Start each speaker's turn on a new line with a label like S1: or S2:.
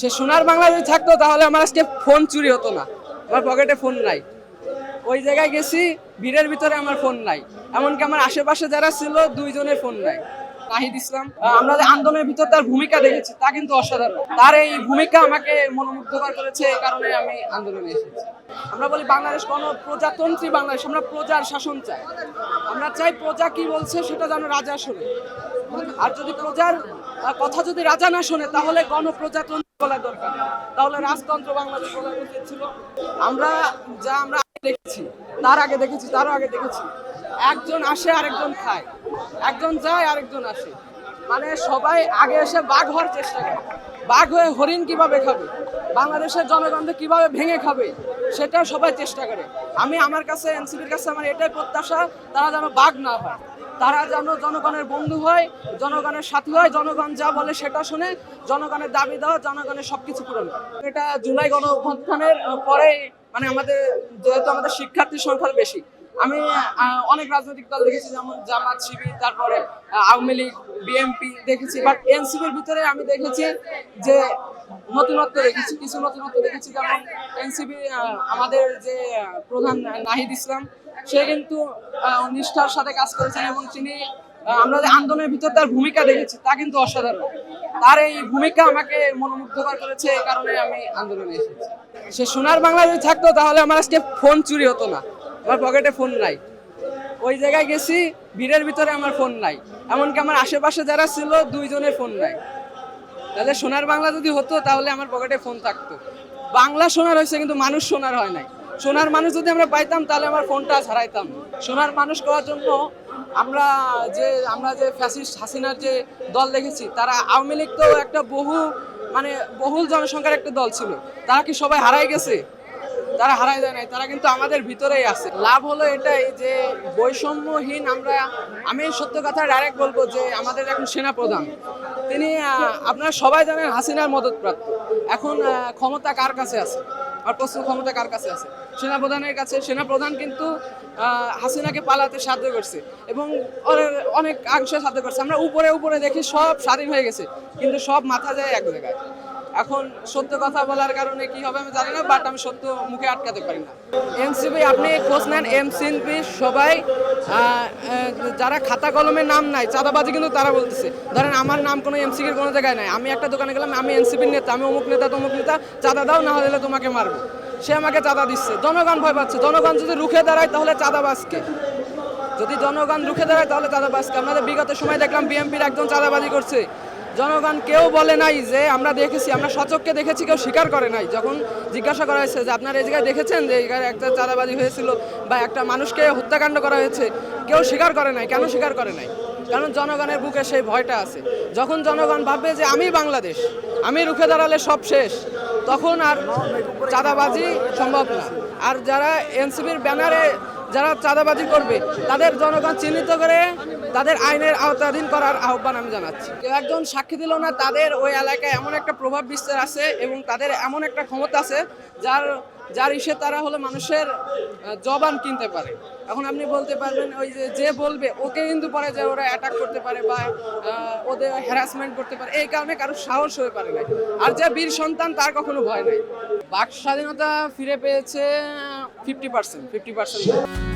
S1: সে সোনার বাংলা যদি থাকতো, তাহলে আমার আজকে ফোন চুরি হতো না। আমার পকেটে ফোন নাই। ওই জায়গায় গেছি, ভিড়ের ভিতরে আমার ফোন নাই। এমনকি আমার আশেপাশে যারা ছিল দুইজনের ফোন নাই। নাহিদ ইসলাম আমরা আন্দোলনের ভিতর তার ভূমিকা দেখেছি, তা কিন্তু অসাধারণ। তার এই ভূমিকা আমাকে মনোমুগ্ধকর করেছে এই কারণে আমি আন্দোলনে এসেছি। আমরা বলি বাংলাদেশ কোন প্রজাতন্ত্রী বাংলাদেশ, আমরা প্রজার শাসন চাই। আমরা চাই প্রজা কি বলছে, সেটা যেন রাজা শোনে। আর যদি প্রজার কথা যদি রাজা না শোনে, তাহলে গণপ্রজাতন্ত্র বলা দরকার। তাহলে রাজতন্ত্র বাংলাদেশ বলা উচিত ছিল। আমরা যা আমরা দেখেছি, তার আগে দেখেছি, তারও আগে দেখেছি। একজন আসে, আরেকজন খায়। একজন যায়, আরেকজন আসে। মানে সবাই আগে এসে বাঘ হওয়ার চেষ্টা করে। বাঘ হয়ে হরিণ কীভাবে খাবে? বাংলাদেশের জনগণকে কীভাবে ভেঙে খাবে? সেটা সবাই চেষ্টা করে। আমি আমার কাছে, এনসিপির কাছে আমার এটাই প্রত্যাশা, তারা যেন বাঘ না হয়। তারা যেন জনগণের বন্ধু হয়, জনগণের সাথী হয়, জনগণ যা বলে সেটা শুনে জনগণের দাবি দেওয়া, জনগণের সবকিছু পূরণ। এটা জুলাই গণ অভ্যুত্থানের পরে মানে আমাদের, যেহেতু আমাদের শিক্ষার্থীর সংখ্যা বেশি, আমি অনেক রাজনৈতিক দল দেখেছি, যেমন জামাত শিবির, তারপরে আওয়ামী লীগ, বিএনপি দেখেছি বাট এনসিপির ভিতরে আমি দেখেছি যে নতুনত্ব দেখেছি, কিছু নতুনত্ব দেখেছি, যেমন এনসিপি আমাদের যে প্রধান নাহিদ ইসলাম সে কিন্তু নিষ্ঠার সাথে কাজ করেছেন এবং তিনি আমরা যে আন্দোলনের ভিতর তার ভূমিকা দেখেছি, তা কিন্তু অসাধারণ। তার এই ভূমিকা আমাকে মনোমুগ্ধকর করেছে, এই কারণে আমি আন্দোলনে এসেছি। সে সোনার বাংলা যদি থাকতো, তাহলে আমার আজকে ফোন চুরি হতো না। আমার পকেটে ফোন নাই। ওই জায়গায় গেছি, ভিড়ের ভিতরে আমার ফোন নাই। এমনকি আমার আশেপাশে যারা ছিল, দুইজনের ফোন নাই। তাহলে সোনার বাংলা যদি হতো, তাহলে আমার পকেটে ফোন থাকতো। বাংলা সোনার হয়েছে, কিন্তু মানুষ সোনার হয় নাই। সোনার মানুষ যদি আমরা পাইতাম, তাহলে আমার ফোনটা হারাইতাম সোনার মানুষ করার জন্য আমরা যে আমরা যে ফ্যাসিস্ট হাসিনার যে দল দেখেছি, তারা আওয়ামী লীগ তো একটা বহু মানে বহুল জনসংখ্যার একটা দল ছিল। তারা কি সবাই হারাই গেছে? তারা হারাই যায় নাই, তারা কিন্তু আমাদের ভিতরেই আছে। লাভ হলো এটাই যে, বৈষম্যহীন আমরা, আমি সত্য কথা ডাইরেক্ট বলব যে, আমাদের এখন সেনা প্রধান তিনি আপনারা সবাই জানেন হাসিনার মদতপ্রাপ্ত। এখন ক্ষমতা কার কাছে আছে? আর প্রশ্ন ক্ষমতা কার কাছে আছে? সেনাপ্রধানের কাছে। সেনাপ্রধান কিন্তু হাসিনাকে পালাতে সাহায্য করছে এবং অনে- অনেক অংশে সাহায্য করছে। আমরা উপরে উপরে দেখি সব স্বাধীন হয়ে গেছে, কিন্তু সব মাথা যায় এক জায়গায়। এখন সত্য কথা বলার কারণে কি হবে আমি জানি না বাট আমি সত্য মুখে আটকাতে পারি না। এনসিপি আপনি খোঁজ নেন এমসিপি সবাই যারা খাতা কলমে নাম নাই, চাঁদাবাজি কিন্তু তারা বলতেছে। ধরেন আমার নাম কোনো এমসিপির কোনো জায়গায় নাই। আমি একটা দোকানে গেলাম, আমি এনসিপির নেতা, আমি অমুক নেতা, তমুক নেতা, চাঁদা দাও, না হলে তোমাকে মারবো। সে আমাকে চাঁদা দিচ্ছে। জনগণ ভয় পাচ্ছে। জনগণ যদি রুখে দাঁড়ায়, তাহলে চাঁদাবাজকে। যদি জনগণ রুখে দাঁড়ায়, তাহলে চাঁদা চাঁদাবাজকে। আমাদের বিগত সময় দেখলাম বিএমপির একজন চাঁদাবাজি করছে। জনগণ কেউ বলে নাই যে আমরা দেখেছি, আমরা সচককে দেখেছি, কেউ স্বীকার করে নাই। যখন জিজ্ঞাসা করা হয়েছে যে আপনারা এই জায়গায় দেখেছেন যে এই একটা চাঁদাবাজি হয়েছিল বা একটা মানুষকে হত্যাকাণ্ড করা হয়েছে, কেউ স্বীকার করে নাই। কেন স্বীকার করে নাই? কারণ জনগণের বুকে সেই ভয়টা আছে। যখন জনগণ ভাববে যে আমি বাংলাদেশ, আমি রুখে দাঁড়ালে সব শেষ, তখন আর চাঁদাবাজি সম্ভব না। আর যারা এনসিপির ব্যানারে যারা চাঁদাবাজি করবে, তাদের জনগণ চিহ্নিত করে তাদের আইনের আওতাধীন করার আহ্বান আমি জানাচ্ছি। কেউ একজন সাক্ষী দিল না, তাদের ওই এলাকায় এমন একটা প্রভাব বিস্তার আছে এবং তাদের এমন একটা ক্ষমতা আছে যার যার ইসে তারা হলো মানুষের জবান কিনতে পারে। এখন আপনি বলতে পারবেন ওই যে যে বলবে, ওকে কিন্তু পরে যে ওরা অ্যাটাক করতে পারে বা ওদের হ্যারাসমেন্ট করতে পারে, এই কারণে কারও সাহস হয়ে পারে না আর যে বীর সন্তান, তার কখনো ভয় নাই। বাক স্বাধীনতা ফিরে পেয়েছে ফিফটি পার্সেন্ট ফিফটি পার্সেন্ট।